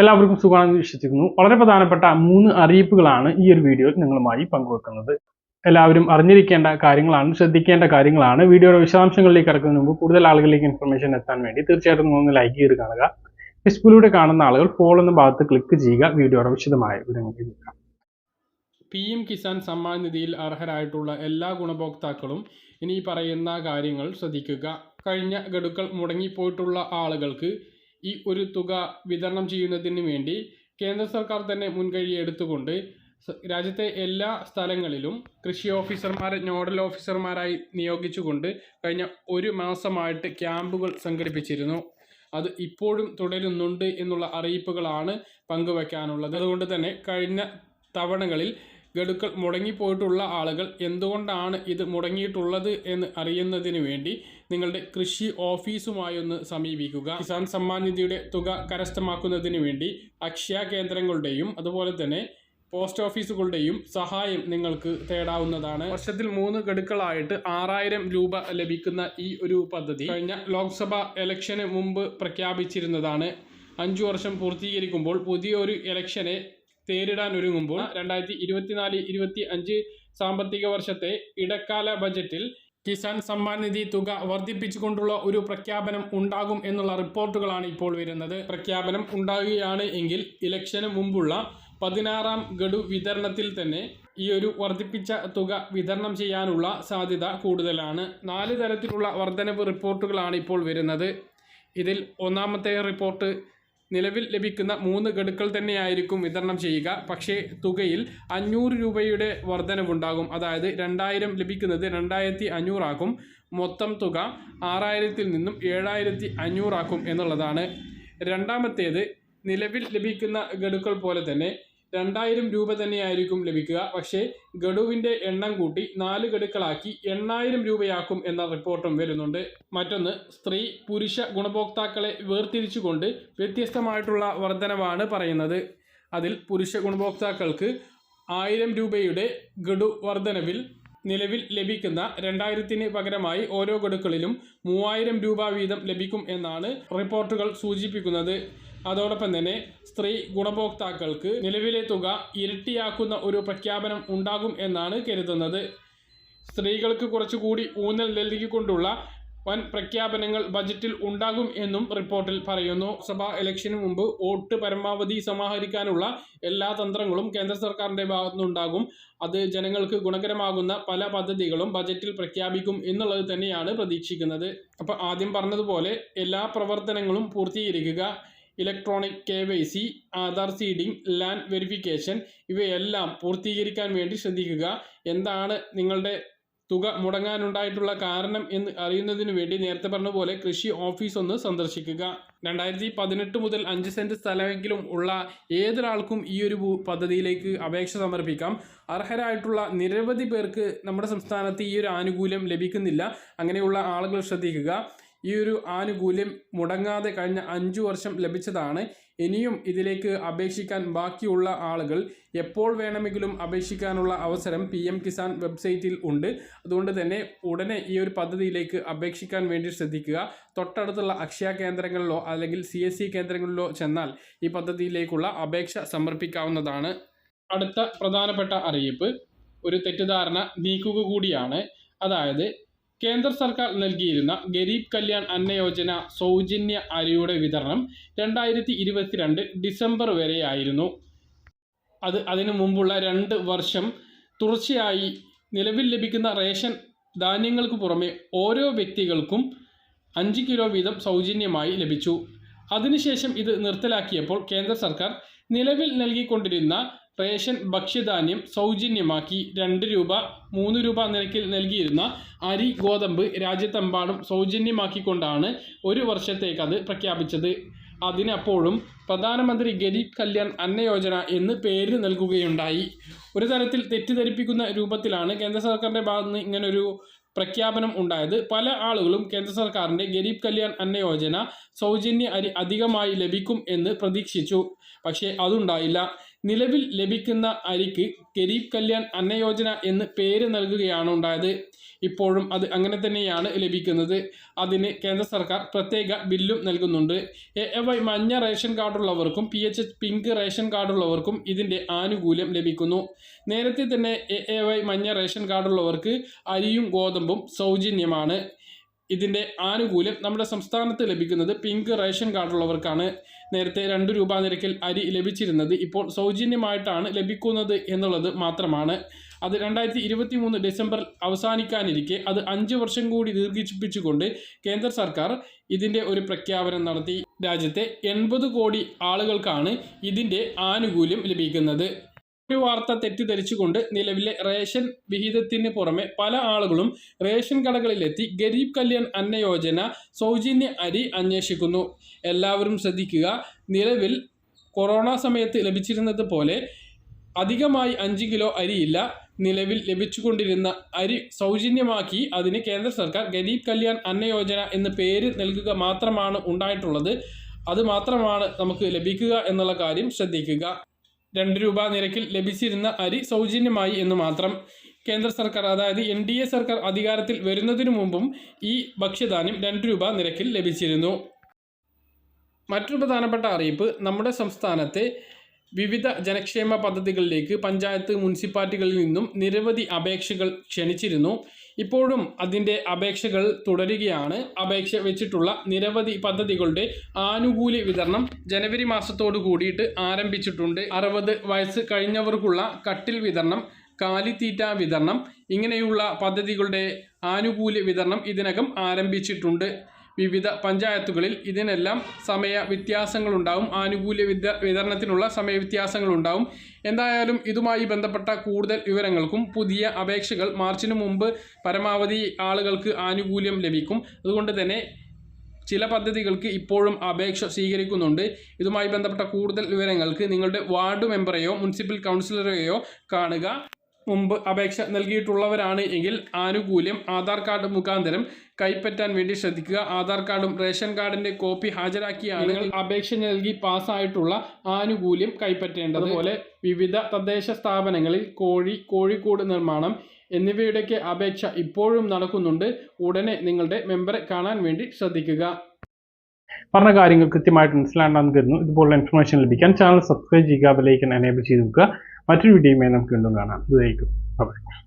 എല്ലാവർക്കും സുഖമാണെന്ന് വിശ്വസിക്കുന്നു. വളരെ പ്രധാനപ്പെട്ട മൂന്ന് അറിയിപ്പുകളാണ് ഈ ഒരു വീഡിയോയിൽ നിങ്ങളുമായി പങ്കുവെക്കുന്നത്. എല്ലാവരും അറിഞ്ഞിരിക്കേണ്ട കാര്യങ്ങളാണ് ശ്രദ്ധിക്കേണ്ട കാര്യങ്ങളാണ്. വീഡിയോയുടെ വിശദാംശങ്ങളിലേക്ക് കിടക്കുന്നതിന് മുമ്പ് കൂടുതൽ ആളുകളിലേക്ക് ഇൻഫർമേഷൻ എത്താൻ വേണ്ടി തീർച്ചയായിട്ടും ഒന്ന് ലൈക്ക് ചെയ്ത് കാണുക. ഫേസ്ബുക്കിലൂടെ കാണുന്ന ആളുകൾ ഫോളോ എന്ന ഭാഗത്ത് ക്ലിക്ക് ചെയ്യുക. വീഡിയോയുടെ വിശദമായ നോക്കാം പി എം കിസാൻ സമ്മാൻ നിധിയിൽ അർഹരായിട്ടുള്ള എല്ലാ ഗുണഭോക്താക്കളും ഇനി പറയുന്ന കാര്യങ്ങൾ ശ്രദ്ധിക്കുക. കഴിഞ്ഞ ഗഡുക്കൾ മുടങ്ങിപ്പോയിട്ടുള്ള ആളുകൾക്ക് ഈ ഒരു തുക വിതരണം ചെയ്യുന്നതിന് വേണ്ടി കേന്ദ്ര സർക്കാർ തന്നെ മുൻകൈ എടുത്തുകൊണ്ട് രാജ്യത്തെ എല്ലാ സ്ഥലങ്ങളിലും കൃഷി ഓഫീസർമാരെ നോഡൽ ഓഫീസർമാരായി നിയോഗിച്ചുകൊണ്ട് കഴിഞ്ഞ ഒരു മാസമായിട്ട് ക്യാമ്പുകൾ സംഘടിപ്പിച്ചിരുന്നു. അത് ഇപ്പോഴും തുടരുന്നുണ്ട് എന്നുള്ള അറിയിപ്പുകളാണ് പങ്കുവെക്കാനുള്ളത്. അതുകൊണ്ട് തന്നെ കഴിഞ്ഞ തവണകളിൽ ഗഡുക്കൾ മുടങ്ങിപ്പോയിട്ടുള്ള ആളുകൾ എന്തുകൊണ്ടാണ് ഇത് മുടങ്ങിയിട്ടുള്ളത് എന്ന് അറിയുന്നതിന് വേണ്ടി നിങ്ങളുടെ കൃഷി ഓഫീസുമായി ഒന്ന് സമീപിക്കുക. കിസാൻ സമ്മാൻ നിധിയുടെ തുക കരസ്ഥമാക്കുന്നതിന് വേണ്ടി അക്ഷയ കേന്ദ്രങ്ങളുടെയും അതുപോലെ തന്നെ പോസ്റ്റ് ഓഫീസുകളുടെയും സഹായം നിങ്ങൾക്ക് തേടാവുന്നതാണ്. വർഷത്തിൽ മൂന്ന് ഗഡുക്കളായിട്ട് ആറായിരം രൂപ ലഭിക്കുന്ന ഈ ഒരു പദ്ധതി കഴിഞ്ഞ ലോക്സഭ ഇലക്ഷന് മുമ്പ് പ്രഖ്യാപിച്ചിരുന്നതാണ്. അഞ്ചു വർഷം പൂർത്തീകരിക്കുമ്പോൾ പുതിയൊരു ഇലക്ഷനെ നേരിടാൻ ഒരുങ്ങുമ്പോൾ രണ്ടായിരത്തി ഇരുപത്തിനാല് ഇരുപത്തി അഞ്ച് സാമ്പത്തിക വർഷത്തെ ഇടക്കാല ബജറ്റിൽ കിസാൻ സമ്മാൻ നിധി തുക വർദ്ധിപ്പിച്ചുകൊണ്ടുള്ള ഒരു പ്രഖ്യാപനം ഉണ്ടാകും എന്നുള്ള റിപ്പോർട്ടുകളാണ് ഇപ്പോൾ വരുന്നത്. പ്രഖ്യാപനം ഉണ്ടാകുകയാണ് എങ്കിൽ ഇലക്ഷന് മുമ്പുള്ള പതിനാറാം ഗഡു വിതരണത്തിൽ തന്നെ ഈ ഒരു വർദ്ധിപ്പിച്ച തുക വിതരണം ചെയ്യാനുള്ള സാധ്യത കൂടുതലാണ്. നാല് തരത്തിലുള്ള വർധനവ് റിപ്പോർട്ടുകളാണ് ഇപ്പോൾ വരുന്നത്. ഇതിൽ ഒന്നാമത്തെ റിപ്പോർട്ട് നിലവിൽ ലഭിക്കുന്ന മൂന്ന് ഗഡുക്കൾ തന്നെയായിരിക്കും വിതരണം ചെയ്യുക. പക്ഷേ തുകയിൽ അഞ്ഞൂറ് രൂപയുടെ വർധനവുണ്ടാകും. അതായത് രണ്ടായിരം ലഭിക്കുന്നത് രണ്ടായിരത്തി അഞ്ഞൂറാക്കും മൊത്തം തുക ആറായിരത്തിൽ നിന്നും ഏഴായിരത്തി അഞ്ഞൂറാക്കും എന്നുള്ളതാണ്. രണ്ടാമത്തേത് നിലവിൽ ലഭിക്കുന്ന ഗഡുക്കൾ പോലെ തന്നെ രണ്ടായിരം രൂപ തന്നെയായിരിക്കും ലഭിക്കുക. പക്ഷേ ഗഡുവിന്റെ എണ്ണം കൂട്ടി നാല് ഗഡുക്കളാക്കി എണ്ണായിരം രൂപയാക്കും എന്ന റിപ്പോർട്ടും വരുന്നുണ്ട്. മറ്റൊന്ന് സ്ത്രീ പുരുഷ ഗുണഭോക്താക്കളെ വേർതിരിച്ചുകൊണ്ട് വ്യത്യസ്തമായിട്ടുള്ള വർധനവാണ് പറയുന്നത്. അതിൽ പുരുഷ ഗുണഭോക്താക്കൾക്ക് ആയിരം രൂപയുടെ ഗഡു വർധനവിൽ നിലവിൽ ലഭിക്കുന്ന രണ്ടായിരത്തിന് പകരമായി ഓരോ ഗഡുക്കളിലും മൂവായിരം രൂപ വീതം ലഭിക്കും എന്നാണ് റിപ്പോർട്ടുകൾ സൂചിപ്പിക്കുന്നത്. അതോടൊപ്പം തന്നെ സ്ത്രീ ഗുണഭോക്താക്കൾക്ക് നിലവിലെ തുക ഇരട്ടിയാക്കുന്ന ഒരു പ്രഖ്യാപനം ഉണ്ടാകും എന്നാണ് കരുതുന്നത്. സ്ത്രീകൾക്ക് കുറച്ചുകൂടി ഊന്നൽ നൽകിക്കൊണ്ടുള്ള വൻ പ്രഖ്യാപനങ്ങൾ ബജറ്റിൽ ഉണ്ടാകും എന്നും റിപ്പോർട്ടിൽ പറയുന്നു. സഭാ ഇലക്ഷന് മുമ്പ് വോട്ട് പരമാവധി സമാഹരിക്കാനുള്ള എല്ലാ തന്ത്രങ്ങളും കേന്ദ്ര സർക്കാരിന്റെ ഭാഗത്തുനിന്നുണ്ടാകും അത് ജനങ്ങൾക്ക് ഗുണകരമാകുന്ന പല പദ്ധതികളും ബജറ്റിൽ പ്രഖ്യാപിക്കും എന്നുള്ളത് തന്നെയാണ് പ്രതീക്ഷിക്കുന്നത്. അപ്പോൾ ആദ്യം പറഞ്ഞതുപോലെ എല്ലാ പ്രവർത്തനങ്ങളും പൂർത്തീകരിക്കുക. Electronic K Y C Aadhaar seeding land verification ഇവയെല്ലാം പൂർത്തീകരിക്കാൻ വേണ്ടി ശ്രദ്ധിക്കുക. എന്താണ് നിങ്ങളുടെ തുക മുടങ്ങാനുണ്ടായിട്ടുള്ള കാരണം എന്ന് അറിയുന്നതിന് വേണ്ടി നേരത്തെ പറഞ്ഞ പോലെ കൃഷി ഓഫീസ് ഒന്ന് സന്ദർശിക്കുക. രണ്ടായിരത്തി പതിനെട്ട് മുതൽ അഞ്ച് സെന്റ് സ്ഥലമെങ്കിലും ഉള്ള ഏതൊരാൾക്കും ഈ ഒരു പദ്ധതിയിലേക്ക് അപേക്ഷ സമർപ്പിക്കാം. അർഹരായിട്ടുള്ള നിരവധി പേർക്ക് നമ്മുടെ സംസ്ഥാനത്ത് ഈ ഒരു ആനുകൂല്യം ലഭിക്കുന്നില്ല. അങ്ങനെയുള്ള ആളുകൾ ശ്രദ്ധിക്കുക. ഈ ഒരു ആനുകൂല്യം മുടങ്ങാതെ കഴിഞ്ഞ അഞ്ചു വർഷം ലഭിച്ചതാണ്. ഇനിയും ഇതിലേക്ക് അപേക്ഷിക്കാൻ ബാക്കിയുള്ള ആളുകൾ എപ്പോൾ വേണമെങ്കിലും അപേക്ഷിക്കാനുള്ള അവസരം പി എം കിസാൻ വെബ്സൈറ്റിൽ ഉണ്ട്. അതുകൊണ്ട് തന്നെ ഉടനെ ഈ ഒരു പദ്ധതിയിലേക്ക് അപേക്ഷിക്കാൻ വേണ്ടി ശ്രദ്ധിക്കുക. തൊട്ടടുത്തുള്ള അക്ഷയ കേന്ദ്രങ്ങളിലോ അല്ലെങ്കിൽ സി എസ് സി കേന്ദ്രങ്ങളിലോ ചെന്നാൽ ഈ പദ്ധതിയിലേക്കുള്ള അപേക്ഷ സമർപ്പിക്കാവുന്നതാണ്. അടുത്ത പ്രധാനപ്പെട്ട അറിയിപ്പ്. ഒരു തെറ്റിദ്ധാരണ നീക്കുക കൂടിയാണ്. അതായത് കേന്ദ്ര സർക്കാർ നൽകിയിരുന്ന ഗരീബ് കല്യാൺ അന്ന യോജന സൗജന്യ അരിയുടെ വിതരണം രണ്ടായിരത്തി ഇരുപത്തിരണ്ട് ഡിസംബർ വരെയായിരുന്നു അത് അതിനു മുമ്പുള്ള രണ്ട് വർഷം തുടർച്ചയായി നിലവിൽ ലഭിക്കുന്ന റേഷൻ ധാന്യങ്ങൾക്ക് പുറമെ ഓരോ വ്യക്തികൾക്കും അഞ്ച് കിലോ വീതം സൗജന്യമായി ലഭിച്ചു. അതിനുശേഷം ഇത് നിർത്തലാക്കിയപ്പോൾ കേന്ദ്ര സർക്കാർ നിലവിൽ നൽകിക്കൊണ്ടിരുന്ന റേഷൻ ഭക്ഷ്യധാന്യം സൗജന്യമാക്കി രണ്ട് രൂപ മൂന്ന് രൂപ നിരക്കിൽ നൽകിയിരുന്ന അരി ഗോതമ്പ് രാജ്യത്തെമ്പാടും സൗജന്യമാക്കിക്കൊണ്ടാണ് ഒരു വർഷത്തേക്ക് അത് പ്രഖ്യാപിച്ചത്. അതിനപ്പോഴും പ്രധാനമന്ത്രി ഗരീബ് കല്യാൺ അന്ന യോജന എന്ന് പേര് നൽകുകയുണ്ടായി. ഒരു തരത്തിൽ തെറ്റിദ്ധരിപ്പിക്കുന്ന രൂപത്തിലാണ് കേന്ദ്ര സർക്കാരിന്റെ ഭാഗത്ത് നിന്ന് ഇങ്ങനൊരു പ്രഖ്യാപനം ഉണ്ടായത്. പല ആളുകളും കേന്ദ്ര സർക്കാരിന്റെ ഗരീബ് കല്യാൺ അന്ന യോജന സൗജന്യ അരി അധികമായി ലഭിക്കും എന്ന് പ്രതീക്ഷിച്ചു. പക്ഷേ അതുണ്ടായില്ല. നിലവിൽ ലഭിക്കുന്ന അരിക്ക് ഗരീബ് കല്യാൺ അന്നയോജന എന്ന് പേര് നൽകുകയാണ് ഉണ്ടായത്. ഇപ്പോഴും അത് അങ്ങനെ തന്നെയാണ് ലഭിക്കുന്നത്. അതിന് കേന്ദ്ര സർക്കാർ പ്രത്യേക ബില്ലും നൽകുന്നുണ്ട്. എ എ വൈ മഞ്ഞ ration കാർഡുള്ളവർക്കും P H H pink ration കാർഡുള്ളവർക്കും ഇതിന്റെ ആനുകൂല്യം ലഭിക്കുന്നു. നേരത്തെ തന്നെ എ എ വൈ മഞ്ഞ റേഷൻ കാർഡുള്ളവർക്ക് അരിയും ഗോതമ്പും സൗജന്യമാണ്. ഇതിന്റെ ആനുകൂല്യം നമ്മുടെ സംസ്ഥാനത്ത് ലഭിക്കുന്നത് പിങ്ക് റേഷൻ കാർഡുള്ളവർക്കാണ്. നേരത്തെ രണ്ട് രൂപ നിരക്കിൽ അരി ലഭിച്ചിരുന്നത് ഇപ്പോൾ സൗജന്യമായിട്ടാണ് ലഭിക്കുന്നത് എന്നുള്ളത് മാത്രമാണ്. അത് രണ്ടായിരത്തി ഇരുപത്തി മൂന്ന് ഡിസംബർ അവസാനിക്കാനിരിക്കെ അത് അഞ്ച് വർഷം കൂടി ദീർഘിപ്പിച്ചുകൊണ്ട് കേന്ദ്ര സർക്കാർ ഇതിന്റെ ഒരു പ്രഖ്യാപനം നടത്തി. രാജ്യത്തെ എൺപത് കോടി ആളുകൾക്കാണ് ഇതിന്റെ ആനുകൂല്യം ലഭിക്കുന്നത്. ഒരു വാർത്ത തെറ്റിദ്ധരിച്ചുകൊണ്ട് നിലവിലെ റേഷൻ വിഹിതത്തിന് പുറമെ പല ആളുകളും റേഷൻ കടകളിലെത്തി ഗരീബ് കല്യാൺ അന്ന യോജന സൗജന്യ അരി അന്വേഷിക്കുന്നു. എല്ലാവരും ശ്രദ്ധിക്കുക നിലവിൽ കൊറോണ സമയത്ത് ലഭിച്ചിരുന്നത് പോലെ അധികമായി അഞ്ച് കിലോ അരിയില്ല. നിലവിൽ ലഭിച്ചുകൊണ്ടിരുന്ന അരി സൗജന്യമാക്കി അതിന് കേന്ദ്ര സർക്കാർ ഗരീബ് കല്യാൺ അന്ന യോജന എന്ന് പേര് നൽകുക മാത്രമാണ് ഉണ്ടായിട്ടുള്ളത്. അത് മാത്രമാണ് നമുക്ക് ലഭിക്കുക എന്നുള്ള കാര്യം ശ്രദ്ധിക്കുക. രണ്ട് രൂപ നിരക്കിൽ ലഭിച്ചിരുന്ന അരി സൗജന്യമായി എന്ന് മാത്രം. കേന്ദ്ര സർക്കാർ അതായത് എൻ ഡി എ സർക്കാർ അധികാരത്തിൽ വരുന്നതിനു മുമ്പും ഈ ഭക്ഷ്യധാന്യം രണ്ട് രൂപ നിരക്കിൽ ലഭിച്ചിരുന്നു. മറ്റൊരു പ്രധാനപ്പെട്ട അറിയിപ്പ് നമ്മുടെ സംസ്ഥാനത്തെ വിവിധ ജനക്ഷേമ പദ്ധതികളിലേക്ക് പഞ്ചായത്ത് മുനിസിപ്പാലിറ്റികളിൽ നിന്നും നിരവധി അപേക്ഷകൾ ക്ഷണിച്ചിരുന്നു. ഇപ്പോഴും അതിന്റെ അപേക്ഷകൾ തുടരുകയാണ്. അപേക്ഷ വെച്ചിട്ടുള്ള നിരവധി പദ്ധതികളുടെ ആനുകൂല്യ വിതരണം ജനുവരി മാസത്തോടു കൂടിയിട്ട് ആരംഭിച്ചിട്ടുണ്ട്. അറുപത് വയസ്സ് കഴിഞ്ഞവർക്കുള്ള കട്ടിൽ വിതരണം കാലിത്തീറ്റ വിതരണം ഇങ്ങനെയുള്ള പദ്ധതികളുടെ ആനുകൂല്യ വിതരണം ഇതിനകം ആരംഭിച്ചിട്ടുണ്ട്. വിവിധ പഞ്ചായത്തുകളിൽ ഇതിനെല്ലാം സമയ വ്യത്യാസങ്ങളുണ്ടാവും ആനുകൂല്യ വിത വിതരണത്തിനുള്ള സമയ വ്യത്യാസങ്ങളുണ്ടാവും എന്തായാലും ഇതുമായി ബന്ധപ്പെട്ട കൂടുതൽ വിവരങ്ങൾക്കും പുതിയ അപേക്ഷകൾ മാർച്ചിന് മുമ്പ് പരമാവധി ആളുകൾക്ക് ആനുകൂല്യം ലഭിക്കും. അതുകൊണ്ട് തന്നെ ചില പദ്ധതികൾക്ക് ഇപ്പോഴും അപേക്ഷ സ്വീകരിക്കുന്നുണ്ട്. ഇതുമായി ബന്ധപ്പെട്ട കൂടുതൽ വിവരങ്ങൾക്ക് നിങ്ങളുടെ വാർഡ് മെമ്പറെയോ മുനിസിപ്പൽ കൗൺസിലറെയോ കാണുക. മുമ്പ് അപേക്ഷ നൽകിയിട്ടുള്ളവരാണ് എങ്കിൽ ആനുകൂല്യം ആധാർ കാർഡ് മുഖാന്തരം കൈപ്പറ്റാൻ വേണ്ടി ശ്രദ്ധിക്കുക. ആധാർ കാർഡും റേഷൻ കാർഡിന്റെ കോപ്പി ഹാജരാക്കിയാണ് നിങ്ങൾ അപേക്ഷ നൽകി പാസ്സായിട്ടുള്ള ആനുകൂല്യം കൈപ്പറ്റേണ്ടത്. അതുപോലെ വിവിധ തദ്ദേശ സ്ഥാപനങ്ങളിൽ കോഴി കോഴിക്കോട് നിർമ്മാണം എന്നിവയുടെയൊക്കെ അപേക്ഷ ഇപ്പോഴും നടക്കുന്നുണ്ട്. ഉടനെ നിങ്ങളുടെ മെമ്പറെ കാണാൻ വേണ്ടി ശ്രദ്ധിക്കുക. പറഞ്ഞ കാര്യങ്ങൾ കൃത്യമായിട്ട് മനസ്സിലാണ്ടാന്ന് കരുതുന്നു. ഇതുപോലുള്ള ഇൻഫർമേഷൻ ലഭിക്കാൻ ചാനൽ സബ്സ്ക്രൈബ് ചെയ്യുക ബെലൈക്കൻ എനേബിൾ ചെയ്ത് നോക്കുക മറ്റൊരു വീഡിയോയുമായി നമുക്ക് വീണ്ടും കാണാം. ഇതായിരിക്കും. ബൈ